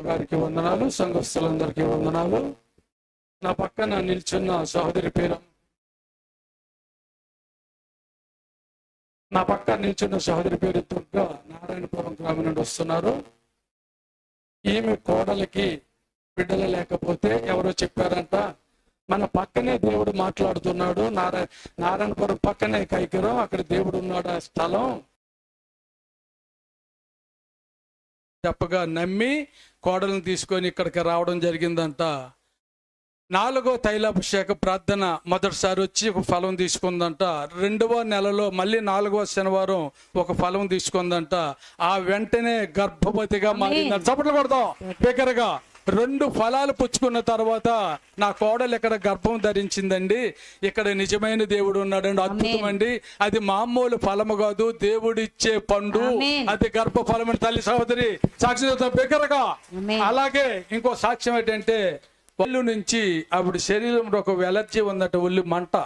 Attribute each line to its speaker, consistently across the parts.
Speaker 1: గారికి వందనాలు సంఘస్థులందరికీ వందనాలు. నా పక్కన నిల్చున్న సహోదరి పేరు. నా పక్కన నిల్చున్న సహోదరి పేరు దుర్గా నారాయణపురం గ్రామం నుండి వస్తున్నారు. ఈమె కోడలికి బిడ్డలు లేకపోతే ఎవరో చెప్పారంట మన పక్కనే దేవుడు మాట్లాడుతున్నాడు. నారాయణ నారాయణపురం పక్కనే కైకరం అక్కడ దేవుడు ఉన్నాడు ఆ స్థలం. చెప్పగా నమ్మి కోడలను తీసుకొని ఇక్కడికి రావడం జరిగిందంట. నాలుగో తైలాభిషేక ప్రార్థన మొదటిసారి వచ్చి ఒక ఫలం తీసుకుందంట. రెండవ నెలలో మళ్ళీ నాలుగవ శనివారం ఒక ఫలం తీసుకుందంట. ఆ వెంటనే గర్భవతిగా మారిందంట చప్పట్లు కొడదాం. బిగ్గరగా రెండు ఫలాలు పుచ్చుకున్న తర్వాత నా కోడలు ఇక్కడ గర్భం ధరించిందండి? ఇక్కడ నిజమైన దేవుడు ఉన్నాడండి. అద్భుతం అండి అది మామూలు ఫలము కాదు దేవుడిచ్చే పండు. అది గర్భ ఫలమైన తల్లి సహోదరి. సాక్షి బిగ్గరగా. అలాగే ఇంకో సాక్ష్యం ఏంటంటే ఒళ్ళు నుంచి ఆవిడ శరీరంలో ఒక ఎలర్జీ ఉందట ఒళ్ళు మంట.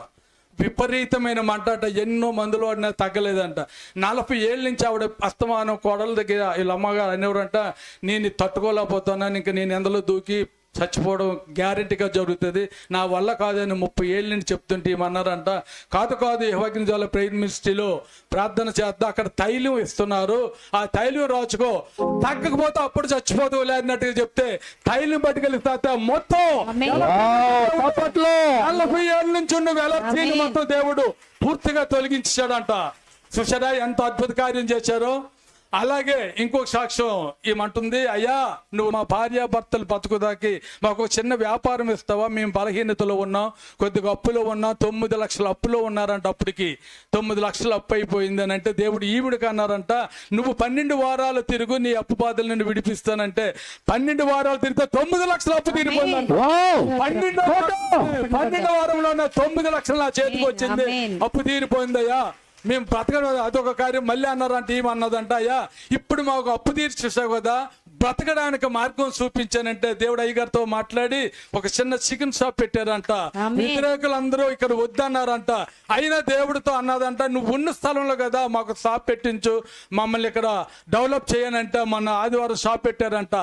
Speaker 1: విపరీతమైన మంట ఎన్నో మందులు వాడిన తగ్గలేదంట. నలభై ఏళ్ళ నుంచి ఆవిడ అస్తమానం కోడల దగ్గర వీళ్ళ అమ్మగారు అనేవారంట నేను తట్టుకోలేకపోతున్నాను ఇంకా నేను ఎందులో దూకి చచ్చిపోవడం గ్యారెంటీగా జరుగుతుంది. నా వల్ల కాదని ముప్పై ఏళ్ళ నుంచి చెప్తుంటే ఏమన్నారంట కాదు కాదు యహోగిన జ్వాల ప్రైమ్ మినిస్ట్రీలో ప్రార్థన చేద్దాం అక్కడ తైలం ఇస్తున్నారు. ఆ తైలం రాచుకో తగ్గకపోతే అప్పుడు చచ్చిపోతూ లేదన్నట్టుగా చెప్తే తైలం పట్టుకెళ్తే మొత్తం నలభై ఏళ్ళ నుంచి ఉన్న వెలర్జీని
Speaker 2: ఆమేన్.
Speaker 1: మొత్తం దేవుడు పూర్తిగా తొలగించాడంట. చూసారా ఎంత అద్భుత కార్యం చేశారో? అలాగే ఇంకొక సాక్ష్యం ఏమంటుంది అయ్యా నువ్వు మా భార్య భర్తలు బతుకుదాకి మాకు ఒక చిన్న వ్యాపారం ఇస్తావా? మేము బలహీనతలో ఉన్నాం కొద్దిగా అప్పులో ఉన్నాం తొమ్మిది లక్షల అప్పులో ఉన్నారంట అప్పటికి. తొమ్మిది లక్షలు అప్పు అయిపోయింది అని అంటే దేవుడు ఈవిడికి అన్నారంట నువ్వు పన్నెండు వారాలు తిరుగు నీ అప్పు బాధల నుండి విడిపిస్తానంటే పన్నెండు వారాలు తిరిగితే తొమ్మిది లక్షల అప్పు తీరిపోయిందంట. పన్నెండు పన్నెండు వారంలో ఉన్న తొమ్మిది లక్షలు నా చేతికి వచ్చింది. అప్పు తీరిపోయిందయ్యా. మేము బ్రతకడం అదొక కార్యం మళ్ళీ అన్నారంట ఏమన్నదంట అయ్యా ఇప్పుడు మాకు అప్పు తీర్చేసావు కదా బ్రతకడానికి మార్గం చూపించానంటే దేవుడు అయ్యగారితో మాట్లాడి ఒక చిన్న చికెన్ షాప్ పెట్టారంట.
Speaker 2: ఆమేన్.
Speaker 1: వ్యతిరేకులందరూ ఇక్కడ వద్దన్నారంట. అయినా దేవుడితో అన్నదంట నువ్వు ఉన్న స్థలంలో కదా మాకు షాప్ పెట్టించు మమ్మల్ని ఇక్కడ డెవలప్ చేయనంట మొన్న ఆదివారం షాప్ పెట్టారంట.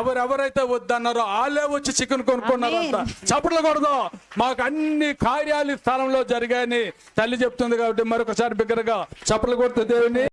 Speaker 1: ఎవరెవరైతే వద్దన్నారో వాళ్ళే వచ్చి చికెన్ కొనుక్కున్నారంట. చప్పట్లు కొడదాం. మాకు అన్ని కార్యాలు స్థలంలో జరిగాయని తల్లి చెప్తుంది కాబట్టి మరొకసారి బిగ్గరగా చప్పట్లు కొడితే దేవుని